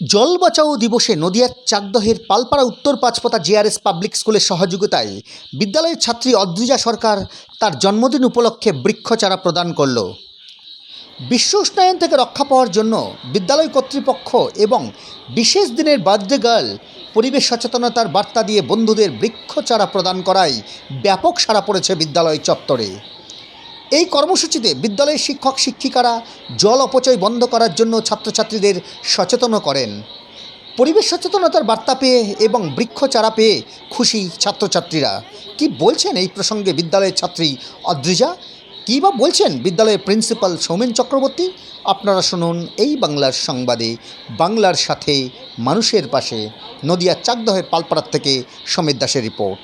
জল বাঁচাও দিবসে নদিয়ার চাকদহের পালপাড়া উত্তর পাঁচপতা জেআরএস পাবলিক স্কুলের সহযোগিতায় বিদ্যালয়ের ছাত্রী অদ্রিজা সরকার তার জন্মদিন উপলক্ষে বৃক্ষচারা প্রদান করল। বিশ্ব উষ্ণায়ন থেকে রক্ষা পাওয়ার জন্য বিদ্যালয় কর্তৃপক্ষ এবং বিশেষ দিনের বার্থডে গার্ল পরিবেশ সচেতনতার বার্তা দিয়ে বন্ধুদের বৃক্ষচারা প্রদান করায় ব্যাপক সাড়া পড়েছে বিদ্যালয় চত্বরে। এই কর্মসূচিতে বিদ্যালয়ের শিক্ষক, শিক্ষিকারা জল অপচয় বন্ধ করার জন্য ছাত্রছাত্রীদের সচেতন করেন। পরিবেশ সচেতনতার বার্তা পেয়ে এবং বৃক্ষ চারা পেয়ে খুশি ছাত্রছাত্রীরা। কি বলছেন এই প্রসঙ্গে বিদ্যালয়ের ছাত্রী অদ্রিজা? কী বা বলছেন বিদ্যালয়ের প্রিন্সিপাল সৌমেন চক্রবর্তী? আপনারা শুনুন এই বাংলার সংবাদে, বাংলার সাথে মানুষের পাশে। নদিয়ার চাকদহের পালপাড়ার থেকে সমীর দাসের রিপোর্ট।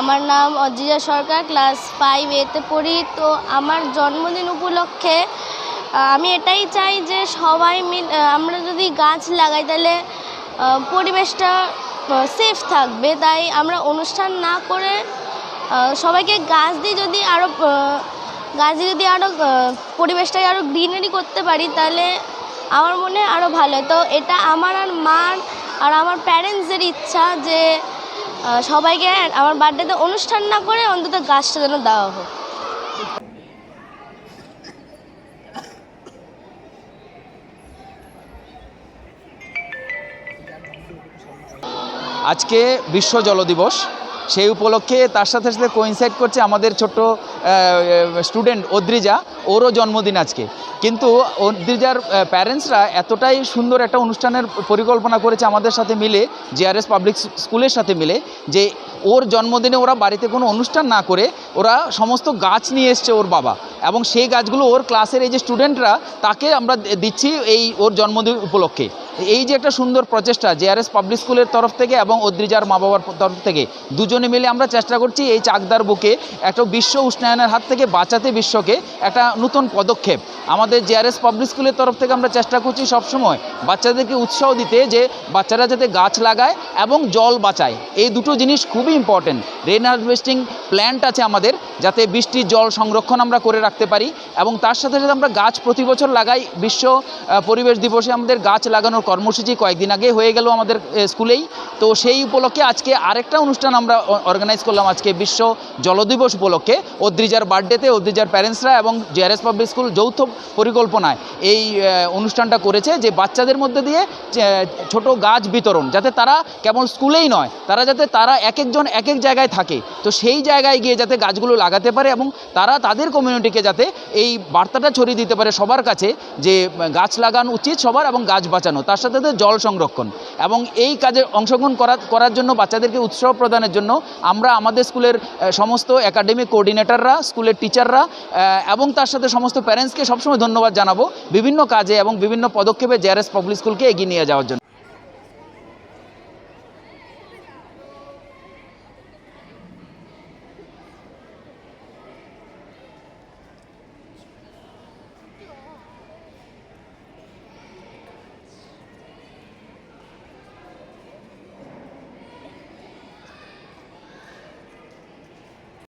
আমার নাম অজিজা সরকার ক্লাস ফাইভ এতে পড়ি। তো আমার জন্মদিন উপলক্ষে আমি এটাই চাই যে সবাই মিল আমরা যদি গাছ লাগাই, তাহলে পরিবেশটা সেফ থাকবে। তাই আমরা অনুষ্ঠান না করে সবাইকে গাছ দিয়ে যদি আরও গাছ দিয়ে যদি আরও পরিবেশটাকে আরও গ্রিনারি করতে পারি, তাহলে আমার মনে আরও ভালো তো এটা আমার আর মার আর আমার প্যারেন্টসদের ইচ্ছা যে সবাইকে আমার বার্থডেতে অনুষ্ঠান না করে অন্তত গাছটা যেন দেওয়া হোক। আজকে বিশ্ব জল দিবস। সেই উপলক্ষে তার সাথে সাথে কোইনসাইড করছে আমাদের ছোট্ট স্টুডেন্ট অদ্রিজা। ওরও জন্মদিন আজকে। কিন্তু অদ্রিজার প্যারেন্টসরা এতটাই সুন্দর একটা অনুষ্ঠানের পরিকল্পনা করেছে আমাদের সাথে মিলে জেআরএস পাবলিক স্কুলের সাথে মিলে, যে ওর জন্মদিনে ওরা বাড়িতে কোনো অনুষ্ঠান না করে, ওরা সমস্ত গাছ নিয়ে এসছে ওর বাবা। এবং সেই গাছগুলো ওর ক্লাসের এই যে স্টুডেন্টরা তাকে আমরা দিচ্ছি এই ওর জন্মদিন উপলক্ষে। এই যে একটা সুন্দর প্রচেষ্টা জেআরএস পাবলিক স্কুলের তরফ থেকে এবং অদ্রিজার মা বাবার তরফ থেকে, দুজনে মিলে আমরা চেষ্টা করছি এই চাকদার বুকে একটা বিশ্ব উষ্ণায়নের হাত থেকে বাঁচাতে বিশ্বকে একটা নতুন পদক্ষেপ। আমাদের জেআরএস পাবলিক স্কুলের তরফ থেকে আমরা চেষ্টা করছি সবসময় বাচ্চাদেরকে উৎসাহ দিতে যে বাচ্চারা যাতে গাছ লাগায় এবং জল বাঁচায়। এই দুটো জিনিস খুবই ইম্পর্টেন্ট রেন হারভেস্টিং প্ল্যান্ট আছে আমাদের যাতে বৃষ্টির জল সংরক্ষণ আমরা করে রাখতে পারি এবং তার সাথে সাথে আমরা গাছ প্রতি বছর লাগাই। বিশ্ব পরিবেশ দিবসে আমাদের গাছ লাগানোর কর্মসূচি কয়েকদিন আগে হয়ে গেল আমাদের স্কুলেই। তো সেই উপলক্ষে আজকে আরেকটা অনুষ্ঠান আমরা অর্গানাইজ করলাম আজকে বিশ্ব জল দিবস উপলক্ষে। অদ্রিজার বার্থডেতে অদ্রিজার প্যারেন্টসরা এবং জেআরএস পাবলিক স্কুল যৌথ পরিকল্পনায় এই অনুষ্ঠানটা করেছে যে বাচ্চাদের মধ্যে দিয়ে ছোট গাছ বিতরণ যাতে তারা কেবল স্কুলেই নয়, তারা যাতে তারা এক একজন এক এক জায়গায় থাকে। তো সেই জায়গায় গিয়ে যাতে গাছগুলো লাগাতে পারে এবং তারা তাদের কমিউনিটিকে যাতে এই বার্তাটা ছড়িয়ে দিতে পারে সবার কাছে যে, গাছ লাগানো উচিত সবার এবং গাছ বাঁচানো, তার সাথে জল সংরক্ষণ এবং এই কাজে অংশগ্রহণ করা, করার জন্য বাচ্চাদেরকে উৎসাহ প্রদানের জন্য আমরা আমাদের স্কুলের সমস্ত একাডেমিক কোঅর্ডিনেটররা স্কুলের টিচাররা এবং তার সাথে সমস্ত প্যারেন্টসকে সবসময় ধন্যবাদ জানাব বিভিন্ন কাজে এবং বিভিন্ন পদক্ষেপে জেআরএস পাবলিক স্কুলকে এগিয়ে নিয়ে যাওয়ার জন্য।